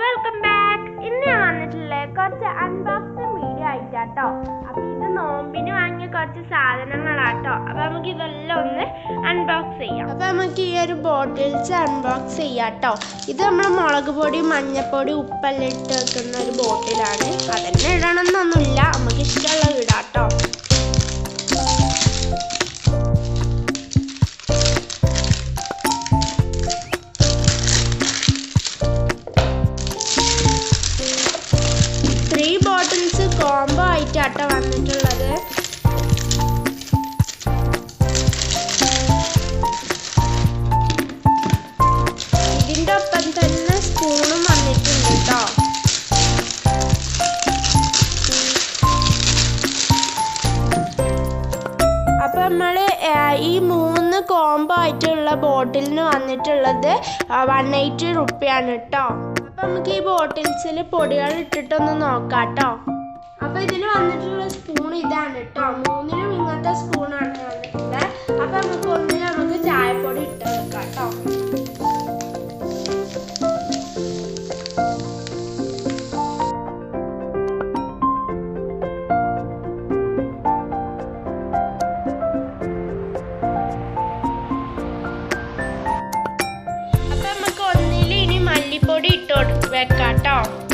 Welcome back ഇന്ന് ഞാൻ വന്നിട്ടുള്ളത് കുറച്ച് അൺബോക്സ് വീഡിയോ ആയിട്ടാട്ടോ അപ്പൊ ഇത് നോമ്പിന് വാങ്ങിയ കുറച്ച് സാധനങ്ങളാട്ടോ. അപ്പൊ നമുക്ക് ഇതെല്ലാം ഒന്ന് അൺബോക്സ് ചെയ്യാം. അപ്പൊ നമുക്ക് ഈ ഒരു ബോട്ടിൽസ് അൺബോക്സ് ചെയ്യാട്ടോ. ഇത് നമ്മൾ മുളക് പൊടി മഞ്ഞപ്പൊടി ഉപ്പെല്ലാം ഇട്ട് വെക്കുന്ന ഒരു ബോട്ടിലാണ് അതന്നെ ഇടണമെന്നൊന്നുമില്ല. നമുക്ക് ഇഷ്ടമുള്ളത് ഇടാട്ടോ. കോംബോ ആയിട്ടാട്ടോ വന്നിട്ടുള്ളത്. ഇതിന്റെ ഒപ്പം തന്നെ സ്പൂണും വന്നിട്ടുണ്ട് കേട്ടോ അപ്പൊ നമ്മൾ ഈ മൂന്ന് കോംബോ ആയിട്ടുള്ള ബോട്ടിലിന് വന്നിട്ടുള്ളത് വൺ എയ്റ്റി റുപ്പിയാണ് കേട്ടോ നമുക്ക് ഈ ബോട്ടിൽസിൽ പൊടികൾ ഇട്ടിട്ടൊന്ന് നോക്കാം കേട്ടോ ഇതിൽ വന്നിട്ടുള്ള സ്പൂൺ ഇതാണ് കേട്ടോ മൂന്നിനും ഇങ്ങനത്തെ സ്പൂണാണ് വന്നിട്ടുള്ളത് അപ്പൊ നമുക്ക് ഒന്നിന് നമുക്ക് ചായപ്പൊടി ഇട്ട് വെക്കാം കേട്ടോ അപ്പൊ നമുക്ക് ഒന്നിൽ മല്ലിപ്പൊടി ഇട്ട് വെക്കാം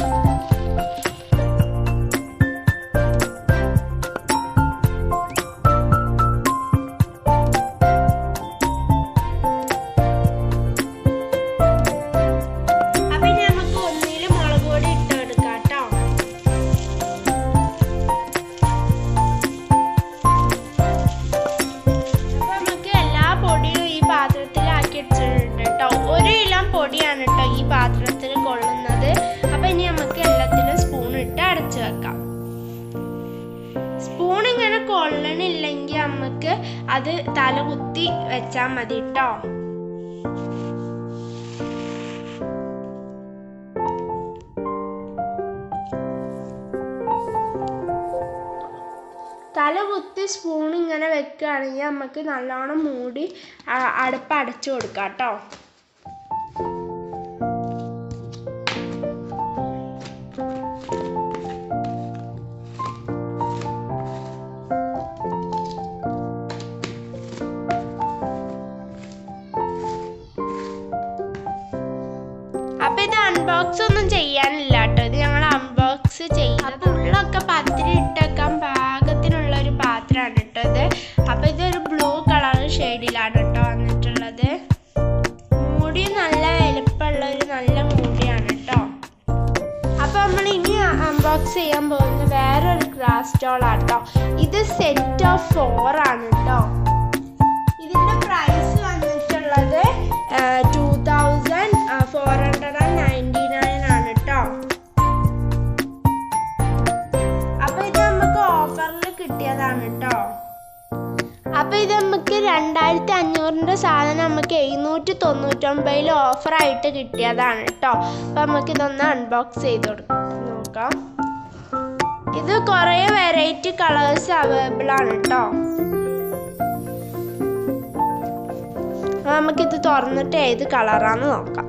നമുക്ക് അത് തലകുത്തി വെച്ചാൽ മതി കേട്ടോ തല കുത്തി സ്പൂൺ ഇങ്ങനെ വെക്കുകയാണെങ്കിൽ നമുക്ക് നല്ലോണം മൂടി അടുപ്പ് അടച്ചു കൊടുക്കാം കേട്ടോ അപ്പൊ ഇതൊരു ബ്ലൂ കളർ ഷെയ്ഡിലാണ് കേട്ടോ വന്നിട്ടുള്ളത്. മുടി നല്ല എളുപ്പമുള്ള ഒരു നല്ല മുടിയാണ് കേട്ടോ. അപ്പൊ നമ്മൾ ഇനി അൺബോക്സ് ചെയ്യാൻ പോകുന്ന വേറൊരു ഗ്ലാസ് ഡോളാട്ടോ ഇത് സെറ്റ് ഓഫ് ഫോർ ആണ് രണ്ടായിരത്തി അഞ്ഞൂറിന്റെ സാധനം നമുക്ക് എഴുന്നൂറ്റി തൊണ്ണൂറ്റൊമ്പതിൽ ഓഫറായിട്ട് കിട്ടിയതാണ് കേട്ടോ. അപ്പോൾ നമുക്കിതൊന്ന് അൺബോക്സ് ചെയ്ത് നോക്കാം. ഇത് കുറേ വെറൈറ്റി കളേഴ്സ് അവൈലബിൾ ആണ് കേട്ടോ. നമുക്കിത് തുറന്നിട്ട് ഏത് കളറാണെന്ന് നോക്കാം.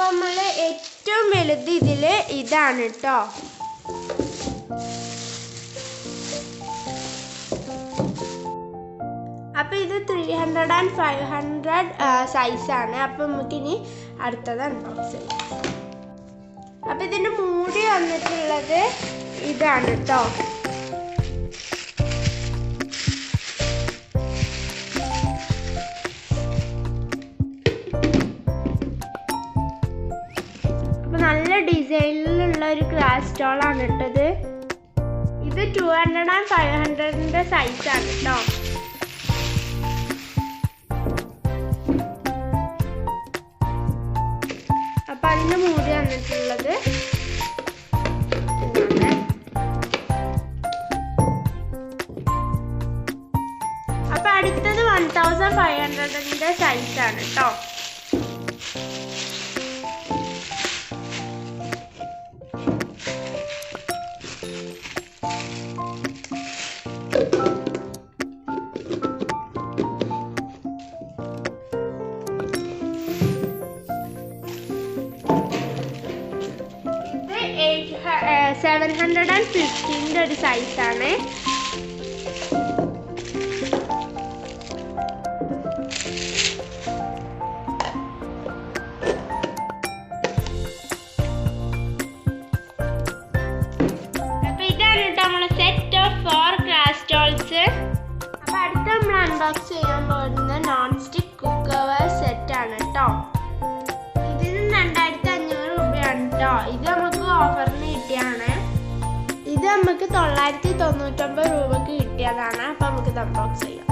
അപ്പൊ നമ്മൾ ഏറ്റവും വലുത് ഇതിൽ ഇതാണ് കേട്ടോ അപ്പൊ അപ്പോൾ ഇത് three hundred and five hundred സൈസാണ് അപ്പോൾ നമുക്കിനി അടുത്തത് അൺബോക്സ് ചെയ്യാം. അപ്പോൾ ഇതിന്റെ മൂടി വന്നിട്ടുള്ളത് ഇതാണ് കേട്ടോ ഡിസൈനിലുള്ള ഒരു ഗ്ലാസ് സ്റ്റോളാണ് ഇട്ടത്. ഇത് ടു ഹൺഡ്രഡ് ആൻഡ് ഫൈവ് ഹൺഡ്രഡിന്റെ സൈസാണ് കേട്ടോ അപ്പൊ അതിന്റെ മൂടി വന്നിട്ടുള്ളത്. അപ്പൊ അടുത്തത് വൺ തൗസൻഡ് ഫൈവ് ഹൺഡ്രഡിന്റെ സൈസാണ് കേട്ടോ സെവൻ ഹൺഡ്രഡ് ആൻഡ് ഫിഫ്റ്റീന്റെ ഒരു സൈസാണ് തൊണ്ണൂറ്റൊമ്പത് രൂപക്ക് കിട്ടിയതാണ്. അപ്പൊ നമുക്ക് ഇത് അൺബോക്സ് ചെയ്യാം.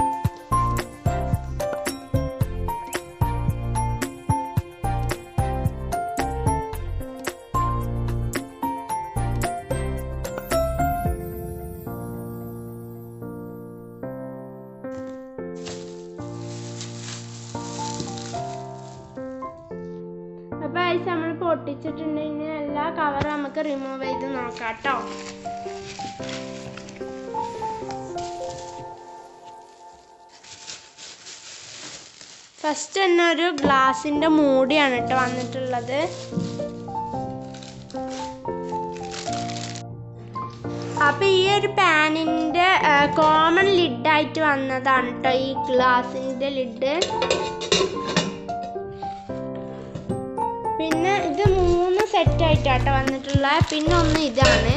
നമ്മൾ പൊട്ടിച്ചിട്ടുണ്ടെങ്കിൽ എല്ലാ കവറും നമുക്ക് റിമൂവ് ചെയ്ത് നോക്കാം കേട്ടോ ഫസ്റ്റ് തന്നെ ഒരു ഗ്ലാസിന്റെ മൂടിയാണ് കേട്ടോ വന്നിട്ടുള്ളത്. അപ്പൊ ഈ ഒരു പാനിന്റെ കോമൺ ലിഡായിട്ട് വന്നതാണ് കേട്ടോ ഈ ഗ്ലാസിന്റെ ലിഡ് പിന്നെ ഇത് മൂന്ന് സെറ്റ് ആയിട്ടാട്ടോ വന്നിട്ടുള്ള പിന്നെ ഒന്ന് ഇതാണ്.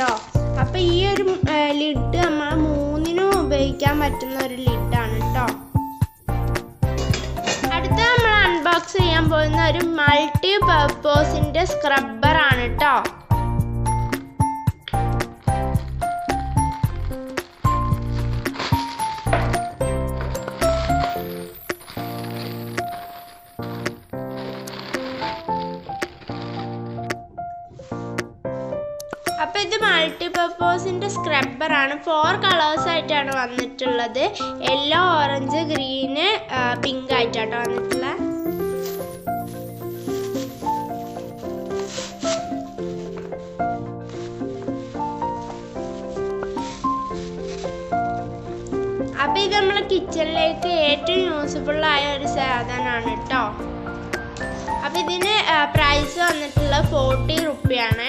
പാനാട്ടോ അപ്പൊ ഈ ഒരു ലിഡ് നമ്മൾ മൂന്നിനും ഉപയോഗിക്കാൻ പറ്റുന്ന ഒരു ലിഡാണ് കേട്ടോ അടുത്ത നമ്മൾ അൺബോക്സ് ചെയ്യാൻ പോകുന്ന ഒരു മൾട്ടി പർപ്പോസിന്റെ സ്ക്രബ്ബർ ആണ് കേട്ടോ അപ്പൊ ഇത് മൾട്ടിപർപ്പസിന്റെ പർപ്പോസിന്റെ സ്ക്രബ്ബറാണ് ഫോർ കളേഴ്സ് ആയിട്ടാണ് വന്നിട്ടുള്ളത്. യെല്ലോ ഓറഞ്ച് ഗ്രീന് പിങ്ക് ആയിട്ടാണ് വന്നിട്ടുള്ളത് അപ്പോൾ ഇത് നമ്മളെ കിച്ചണിലേക്ക് ഏറ്റവും യൂസ്ഫുൾ ആയ ഒരു സാധനമാണ് കേട്ടോ അപ്പോൾ ഇതിന് പ്രൈസ് വന്നിട്ടുള്ളത് ഫോർട്ടി റുപ്പിയാണ്